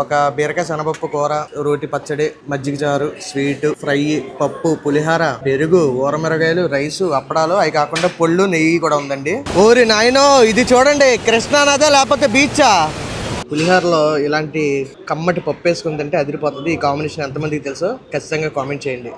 ఒక బీరకాయ శనగపప్పు కూర రోటి పచ్చడి మజ్జిగ చారు స్వీట్ ఫ్రై పప్పు పులిహార పెరుగు ఊరమిరగాయలు రైసు అప్పడాలు అవి కాకుండా పొళ్ళు నెయ్యి కూడా ఉందండి. ఊరి నాయనో ఇది చూడండి కృష్ణానదా లేకపోతే బీచా? పులిహోరలో ఇలాంటి కమ్మటి పప్పు వేసుకుందంటే అదిరిపోతుంది. ఈ కాంబినేషన్ ఎంతమందికి తెలుసో ఖచ్చితంగా కామెంట్ చేయండి.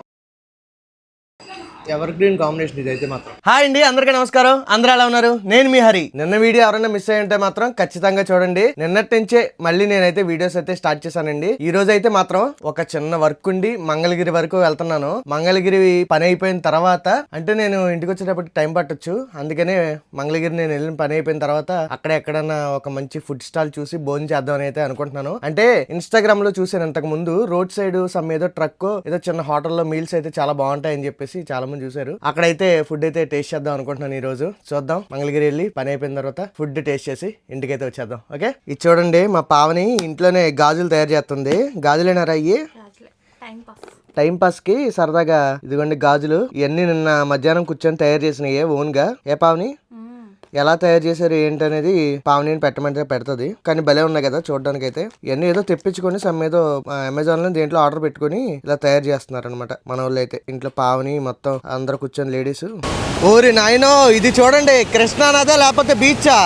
ఎవర్ గ్రీన్ కాంబినేషన్ ఇది అయితే మాత్రం. హాయ్ అండి అందరికీ నమస్కారం. అందరూ ఎలా ఉన్నారు? నేను మీ హరి. నిన్న వీడియో ఎవరైనా మిస్ అయ్యి ఉంటే మాత్రం ఖచ్చితంగా చూడండి. నిన్నటి నుంచే మళ్ళీ నేనైతే వీడియోస్ అయితే స్టార్ట్ చేశానండి. ఈ రోజు అయితే మాత్రం ఒక చిన్న వర్క్ ఉండి మంగళగిరి వరకు వెళ్తున్నాను. మంగళగిరి పని అయిపోయిన తర్వాత అంటే నేను ఇంటికి వచ్చేటప్పటికి టైం పట్టొచ్చు. అందుకనే మంగళగిరి నేను వెళ్ళిన పని అయిపోయిన తర్వాత అక్కడ ఎక్కడన్నా ఒక మంచి ఫుడ్ స్టాల్ చూసి భోజనం చేద్దామని అయితే అనుకుంటున్నాను. అంటే ఇన్స్టాగ్రామ్లో చూసాను ఇంతకు ముందు. రోడ్ సైడ్ సమ్ ఏదో ట్రక్ ఏదో చిన్న హోటల్లో మీల్స్ అయితే చాలా బాగుంటాయని చెప్పేసి చాలా మంది చూసారు అక్కడైతే ఫుడ్ అయితే టేస్ట్ చేద్దాం అనుకుంటున్నాను ఈ రోజు చూద్దాం. మంగళగిరి వెళ్ళి పని అయిపోయిన తర్వాత ఫుడ్ టేస్ట్ చేసి ఇంటికైతే వచ్చేద్దాం. ఓకే? ఇది చూడండి మా పావని ఇంట్లోనే గాజులు తయారు చేస్తుంది. గాజులేనారా అయ్యి రాజులే టైం పాస్ టైం పాస్కి సరదాగా ఇదిగోండి గాజులు. ఇవన్నీ నిన్న మధ్యాహ్నం కూర్చొని తయారు చేసినాయి ఓన్గా. ఏ పావని? ఎలా తయారు చేశారు ఏంటి అనేది పావని పెట్టమంటే పెడుతుంది. కానీ భలే ఉన్నాయి కదా చూడడానికి అయితే ఇవన్నీ ఏదో తెప్పించుకొని సమ్ ఏదో అమెజాన్లో దేంట్లో ఆర్డర్ పెట్టుకొని ఇలా తయారు చేస్తున్నారు అనమాట మన వాళ్ళు అయితే ఇంట్లో పావని మొత్తం అందరు కూర్చొని లేడీస్. ఓరి నాయనో ఇది చూడండి కృష్ణానదా లేకపోతే బీచా?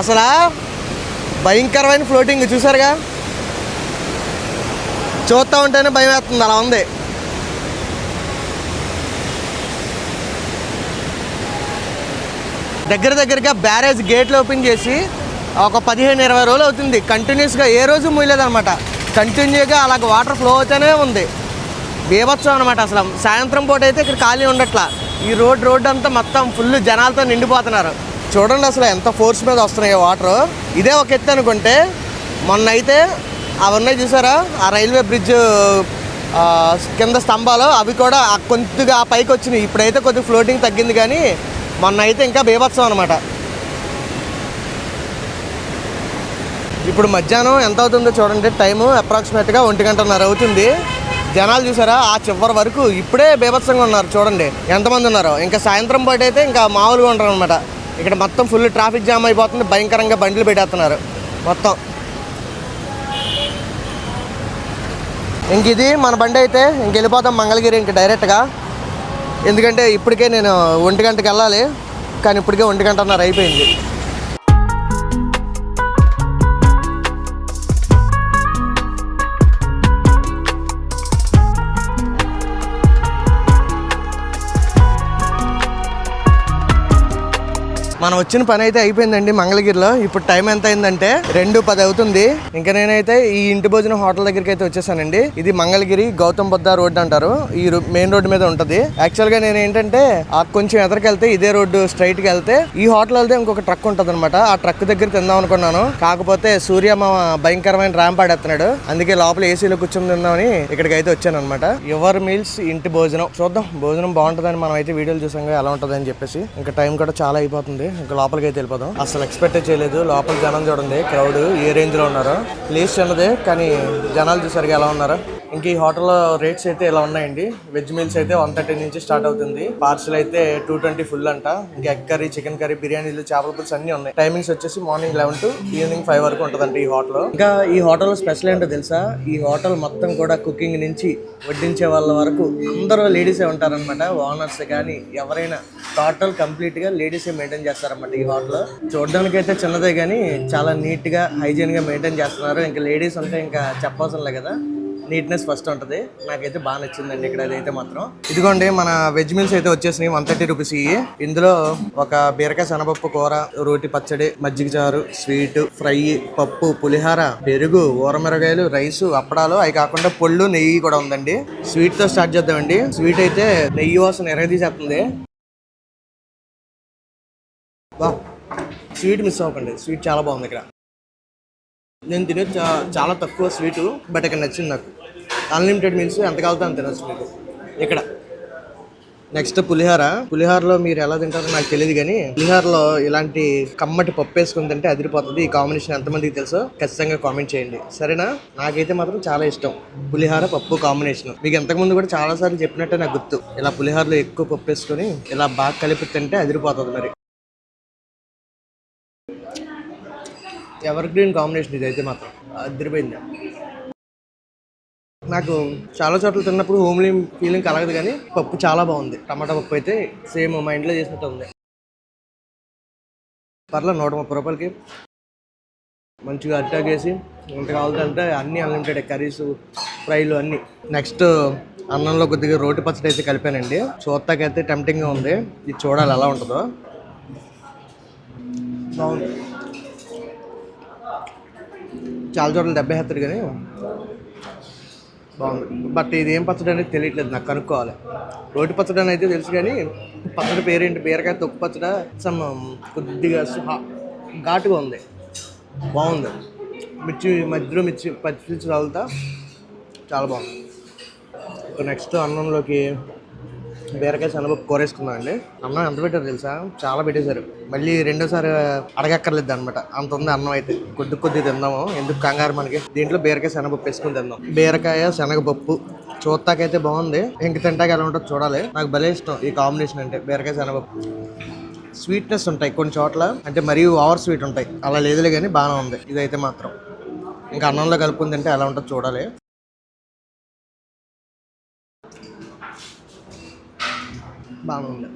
అసలా? భయంకరమైన ఫ్లోటింగ్ చూసారుగా? చూస్తా ఉంటేనే భయం వేస్తుంది అలా ఉంది. దగ్గర దగ్గరగా బ్యారేజ్ గేట్లు ఓపెన్ చేసి ఒక పదిహేను ఇరవై రోజులు అవుతుంది. కంటిన్యూస్గా ఏ రోజు మూయలేదనమాట కంటిన్యూగా అలాగ వాటర్ ఫ్లో అవుతూనే ఉంది. బీభత్సం అనమాట అసలు. సాయంత్రం పూట అయితే ఇక్కడ ఖాళీ ఉండట్లా. ఈ రోడ్ రోడ్ అంతా మొత్తం ఫుల్ జనాలతో నిండిపోతున్నారు. చూడండి అసలు ఎంత ఫోర్స్ మీద వస్తున్నాయి వాటర్. ఇదే ఒక ఎత్తు అనుకుంటే మొన్న అయితే అవి ఉన్నాయి చూసారా? ఆ రైల్వే బ్రిడ్జ్ కింద స్తంభాలు అవి కూడా కొద్దిగా ఆ పైకి వచ్చినాయి ఇప్పుడైతే కొద్దిగా ఫ్లోటింగ్ తగ్గింది కానీ మొన్న అయితే ఇంకా బీభత్సం అనమాట ఇప్పుడు మధ్యాహ్నం ఎంత అవుతుందో చూడండి టైము అప్రాక్సిమేట్గా ఒంటి గంటన్నర అవుతుంది. జనాలు చూసారా ఆ చివరి వరకు ఇప్పుడే బీభత్సంగా ఉన్నారు చూడండి ఎంతమంది ఉన్నారో. ఇంకా సాయంత్రం పాటు అయితే ఇంకా మామూలుగా ఉంటారు అనమాట ఇక్కడ మొత్తం ఫుల్ ట్రాఫిక్ జామ్ అయిపోతుంది భయంకరంగా బండ్లు పెట్టేస్తున్నారు మొత్తం. ఇంక ఇది మన బండి అయితే ఇంక వెళ్ళిపోతాం మంగళగిరి ఇంక డైరెక్ట్గా ఎందుకంటే ఇప్పటికే నేను ఒంటి గంటకి వెళ్ళాలి కానీ ఇప్పటికే ఒంటి గంటన్నర అయిపోయింది. మనం వచ్చిన పని అయితే అయిపోయిందండి మంగళగిరిలో. ఇప్పుడు టైం ఎంత అయిందంటే రెండు పది అవుతుంది. ఇంకా నేనైతే ఈ ఇంటి భోజనం హోటల్ దగ్గరికి అయితే వచ్చేసానండి. ఇది మంగళగిరి గౌతమ్ బుద్ధ రోడ్ అంటారు. ఈ మెయిన్ రోడ్ మీద ఉంటది. యాక్చువల్గా నేను ఏంటంటే ఆ కొంచెం ఎదరికెళ్తే ఇదే రోడ్డు స్ట్రైట్కి వెళ్తే ఈ హోటల్ వెళ్తే ఇంకొక ట్రక్ ఉంటది ఆ ట్రక్ దగ్గర తిందాం అనుకున్నాను. కాకపోతే సూర్య మా భయంకరమైన ర్యాంప్ ఆడేస్తున్నాడు అందుకే లోపల ఏసీలో కూర్చొని తిందామని ఇక్కడికి అయితే వచ్చాను అనమాట ఎవర్ మీల్స్ ఇంటి భోజనం. చూద్దాం భోజనం బాగుంటుందని మనం అయితే వీడియోలు చూసాం ఎలా ఉంటుందని చెప్పేసి. ఇంకా టైం కూడా చాలా అయిపోతుంది. ఇంకా లోపలికి అయితే వెళ్ళిపోదాం. అసలు ఎక్స్పెక్ట్ చేయలేదు. లోపల జనం చూడండి క్రౌడ్ ఏ రేంజ్లో ఉన్నారు. ప్లేస్ చిన్నదే కానీ జనాలు చూసరికి ఎలా ఉన్నారు? ఇంక ఈ హోటల్లో రేట్స్ అయితే ఇలా ఉన్నాయండి. వెజ్ మీల్స్ అయితే వన్ థర్టీ నుంచి స్టార్ట్ అవుతుంది. పార్సల్ అయితే టూ ట్వంటీ ఫుల్ అంట. ఇంకా ఎగ్ కర్రీ చికెన్ కర్రీ బిర్యానీలు చేపల పులుసు అన్ని ఉన్నాయి. టైమింగ్స్ వచ్చేసి morning eleven to evening five వరకు ఉంటుందంట ఈ హోటల్ ఇంకా ఈ హోటల్ స్పెషల్ ఏంటో తెలుసా? ఈ హోటల్ మొత్తం కూడా కుకింగ్ నుంచి వడ్డించే వాళ్ళ వరకు అందరూ లేడీసే ఉంటారనమాట ఓనర్స్ కానీ ఎవరైనా టోటల్ కంప్లీట్గా లేడీసే మెయింటైన్ చేస్తారన్నమాట ఈ హోటల్ చూడడానికి అయితే చిన్నదే కానీ చాలా నీట్గా హైజీన్గా మెయింటైన్ చేస్తున్నారు. ఇంకా లేడీస్ ఉంటే ఇంకా చెప్పవసరం కదా. నీట్నెస్ ఫస్ట్ ఉంటుంది. నాకైతే బాగా నచ్చిందండి ఇక్కడ అదైతే మాత్రం. ఇదిగోండి మన వెజ్ మీల్స్ అయితే వచ్చేసినాయి వన్ థర్టీ రూపీస్ ఇవి ఇందులో ఒక బీరకాయ శనగపప్పు కూర రోటి పచ్చడి మజ్జిగ చారు స్వీట్ ఫ్రై పప్పు పులిహార పెరుగు ఊరమిరగాయలు రైసు అప్పడాలు. అవి కాకుండా పొళ్ళు నెయ్యి కూడా ఉందండి. స్వీట్తో స్టార్ట్ చేద్దామండి. స్వీట్ అయితే నెయ్యి వాసన ఎరగదీసేస్తుంది వా స్వీట్ మిస్ అవ్వకండి. స్వీట్ చాలా బాగుంది ఇక్కడ. నేను తినే చా- చాలా తక్కువ స్వీటు బట్ ఇక్కడ నచ్చింది నాకు. అన్లిమిటెడ్ మీల్స్ ఎంత కావాలో అంత తినచ్చు మీకు. ఇక్కడ. నెక్స్ట్ పులిహార. పులిహారలో మీరు ఎలా తింటారో నాకు తెలియదు కానీ పులిహారలో ఇలాంటి కమ్మటి పప్పు వేసుకుని తింటే అదిరిపోతుంది. ఈ కాంబినేషన్ ఎంతమందికి తెలుసో ఖచ్చితంగా కామెంట్ చేయండి. సరేనా? నాకైతే మాత్రం చాలా ఇష్టం. పులిహార పప్పు కాంబినేషన్. మీకు ఎంతకుముందు కూడా చాలా సార్లు చెప్పినట్టే నాకు గుర్తు. ఇలా పులిహారలో ఎక్కువ పప్పు వేసుకొని ఇలా బాగా కలిపి తింటే అదిరిపోతుంది మరి. ఎవర్ గ్రీన్ కాంబినేషన్ ఇది అయితే మాత్రం అదిరిపోయింది. నాకు చాలా చోట్ల తిన్నప్పుడు హోమ్లీ ఫీలింగ్ కలగదు కానీ పప్పు చాలా బాగుంది. టమాటా పప్పు అయితే సేమ్ మా ఇంట్లో చేసినట్టు ఉంది. పర్లే నూట ముప్పై రూపాయలకి మంచిగా అట్టాక్ వేసి ఎంత కావాలంటే అన్నీ అన్లిమిటెడ్ కర్రీస్ ఫ్రైలు అన్నీ. నెక్స్ట్ అన్నంలో కొద్దిగా రోటి పచ్చడి అయితే కలిపానండి. చూస్తాకైతే టెంప్టింగ్గా ఉంది. ఇది చూడాలి ఎలా ఉంటుందో. బాగుంది. చాలా చోట్ల డెబ్బై వేస్తాడు కానీ బాగుంది. బట్ ఇది ఏం పచ్చడి అనేది తెలియట్లేదు నాకు కనుక్కోవాలి. రోటి పచ్చడి అని అయితే తెలుసు కానీ పచ్చడి పేరేంటి బీరకాయ తొక్కు పచ్చడి సమ్ కొద్దిగా ఘాటుగా ఉంది. బాగుంది. మిర్చి మధ్యలో మిర్చి పచ్చిమిర్చి తగులుతా చాలా బాగుంది. నెక్స్ట్ అన్నంలోకి బీరకాయ శనగపప్పు కూరేసుకున్నాం అండి అన్నం ఎంత పెట్టారు తెలుసా? చాలా పెట్టేశారు. మళ్ళీ రెండోసారి అడగక్కర్లేదు అనమాట అంత ఉంది అన్నం అయితే. కొద్ది కొద్ది తిందాము. ఎందుకు కంగారు మనకి? దీంట్లో బీరకాయ శనగపప్పు వేసుకుని తిందాం. బీరకాయ శనగపప్పు చూస్తాకైతే బాగుంది. ఇంక తింటాక ఎలా ఉంటుందో చూడాలి. నాకు భలే ఇష్టం ఈ కాంబినేషన్ అంటే బీరకాయ శనగపప్పు. స్వీట్నెస్ ఉంటాయి కొన్ని చోట్ల. అంటే మరీ ఓవర్ స్వీట్ ఉంటాయి. అలా లేదులే కానీ బాగానే ఉంది. ఇదైతే మాత్రం. ఇంకా అన్నంలో కలుపుకుని తింటే ఎలా ఉంటుందో చూడాలి. బాగుంది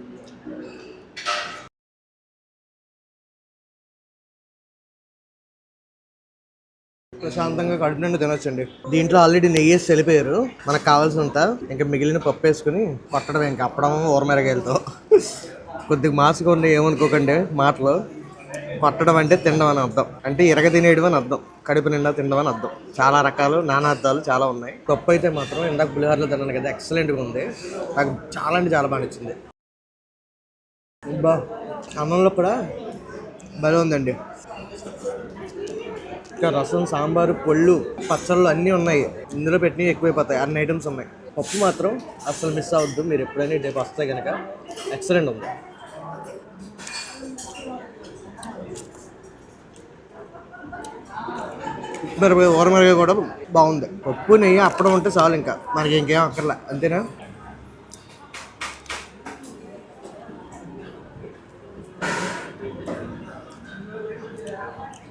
ప్రశాంతంగా కడుపు నిండా తినొచ్చండి. దీంట్లో ఆల్రెడీ నెయ్యి వేసి వెళ్ళిపోయారు మనకు కావాల్సినంత. ఇంకా మిగిలిన పప్పు వేసుకుని కొట్టడం ఇంకా అప్పడం ఊరమిరగాయలతో. కొద్దిగా మాసుగా ఉండి ఏమనుకోకండి మాటలు. కొట్టడం అంటే తినడం అని అర్థం. అంటే ఇరగ తినేయడం అని అర్థం. కడుపు నిండా తినడం అని అర్థం. చాలా రకాలు నానార్థాలు చాలా ఉన్నాయి. పప్పు అయితే మాత్రం ఇందాక పులిహోరలో తిన్నాను కదా ఎక్సలెంట్గా ఉంది. నాకు చాలా అంటే చాలా బాగా నచ్చింది. బా అన్నంలో కూడా భలే ఉందండి. ఇంకా రసం సాంబారు పొళ్ళు పచ్చళ్ళు అన్నీ ఉన్నాయి. ఇందులో పెట్టినవి ఎక్కువైపోతాయి. అన్ని ఐటమ్స్ ఉన్నాయి. పప్పు మాత్రం అస్సలు మిస్ అవ్వద్దు. మీరు ఎప్పుడైనా డేపు వస్తే కనుక ఎక్సలెంట్ ఉంది. మిరపకాయ ఊరమిరకాయ కూడా బాగుంది. పప్పు నెయ్యి అప్పడం ఉంటే చాలు ఇంకా. మనకి ఇంకేం అక్కర్లే అంతేనా?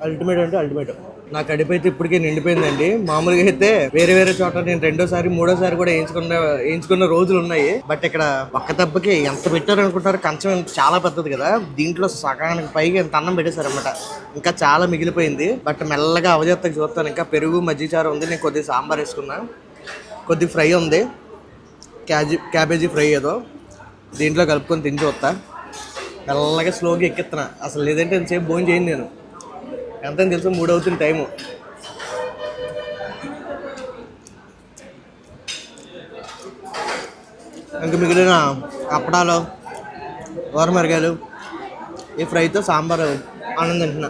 అల్టిమేట్ అంటే అల్టిమేట్ నా కడుపు అయితే ఇప్పటికే నిండిపోయిందండి. మామూలుగా అయితే వేరే వేరే చోట నేను రెండోసారి మూడోసారి కూడా వేయించుకున్న వేయించుకున్న రోజులు ఉన్నాయి. బట్ ఇక్కడ ఒక్క దెబ్బకి ఎంత పెట్టారు అనుకుంటారు కంచం చాలా పెద్దది కదా. దీంట్లో సగానికి పైగా ఎంత అన్నం పెట్టేశారనమాట ఇంకా చాలా మిగిలిపోయింది. బట్ మెల్లగా అవజేత్తకు చూస్తాను. ఇంకా పెరుగు మజ్జిచారు ఉంది. నేను కొద్దిగా సాంబార్ వేసుకున్నా. కొద్ది ఫ్రై ఉంది. క్యాజీ క్యాబేజీ ఫ్రై ఏదో. దీంట్లో కలుపుకొని తిని చూస్తా మెల్లగా స్లోగా ఎక్కిస్తున్నా అసలు లేదంటే సేపు భోజనం చేయను నేను. ఎంత తెలుసు? మూడు అవుతుంది టైము. ఇంక మిగిలిన అప్పడాలు ఓరమిరగాయలు ఈ ఫ్రైతో సాంబారు అన్నం తింటున్నా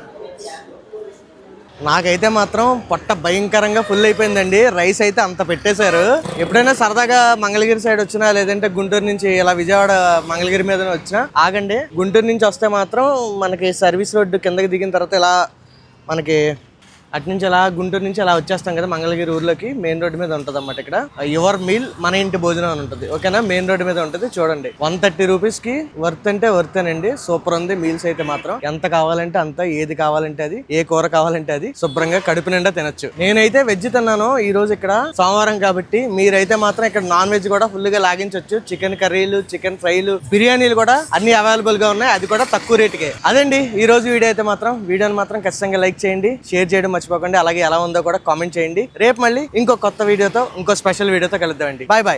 నాకైతే మాత్రం పొట్ట భయంకరంగా ఫుల్ అయిపోయిందండి. రైస్ అయితే అంత పెట్టేశారు. ఎప్పుడైనా సరదాగా మంగళగిరి సైడ్ వచ్చినా లేదంటే గుంటూరు నుంచి ఇలా విజయవాడ మంగళగిరి మీద వచ్చినా ఆగండి. గుంటూరు నుంచి వస్తే మాత్రం మనకి సర్వీస్ రోడ్డు కిందకి దిగిన తర్వాత ఇలా మనకి అటు నుంచి అలా గుంటూరు నుంచి అలా వచ్చేస్తాం కదా మంగళగిరి ఊర్లోకి మెయిన్ రోడ్ మీద ఉంటుంది అన్నమాట ఇక్కడ యువర్ మీల్ మన ఇంటి భోజనం అని ఉంటుంది. ఓకేనా? మెయిన్ రోడ్ మీద ఉంటుంది చూడండి. వన్ థర్టీ రూపీస్కి వర్త్ అంటే వర్త్ అండి సూపర్ ఉంది మీల్స్ అయితే మాత్రం. ఎంత కావాలంటే అంత ఏది కావాలంటే అది ఏ కూర కావాలంటే అది శుభ్రంగా కడుపు నిండా తినొచ్చు. నేనైతే వెజ్ తిన్నాను ఈ రోజు ఇక్కడ సోమవారం కాబట్టి. మీరైతే మాత్రం ఇక్కడ నాన్ వెజ్ కూడా ఫుల్గా లాగించవచ్చు చికెన్ కర్రీలు చికెన్ ఫ్రైలు బిర్యానీలు కూడా అన్ని అవైలబుల్గా ఉన్నాయి. అది కూడా తక్కువ రేటుకే అదండి ఈ రోజు వీడియో అయితే మాత్రం. వీడియోని మాత్రం ఖచ్చితంగా లైక్ చేయండి షేర్ చేయడం మర్చిపోకండి. అలాగే ఎలా ఉందో కూడా కామెంట్ చేయండి. రేపు మళ్ళీ ఇంకో కొత్త వీడియోతో ఇంకో స్పెషల్ వీడియోతో కలుద్దామండి. Bye bye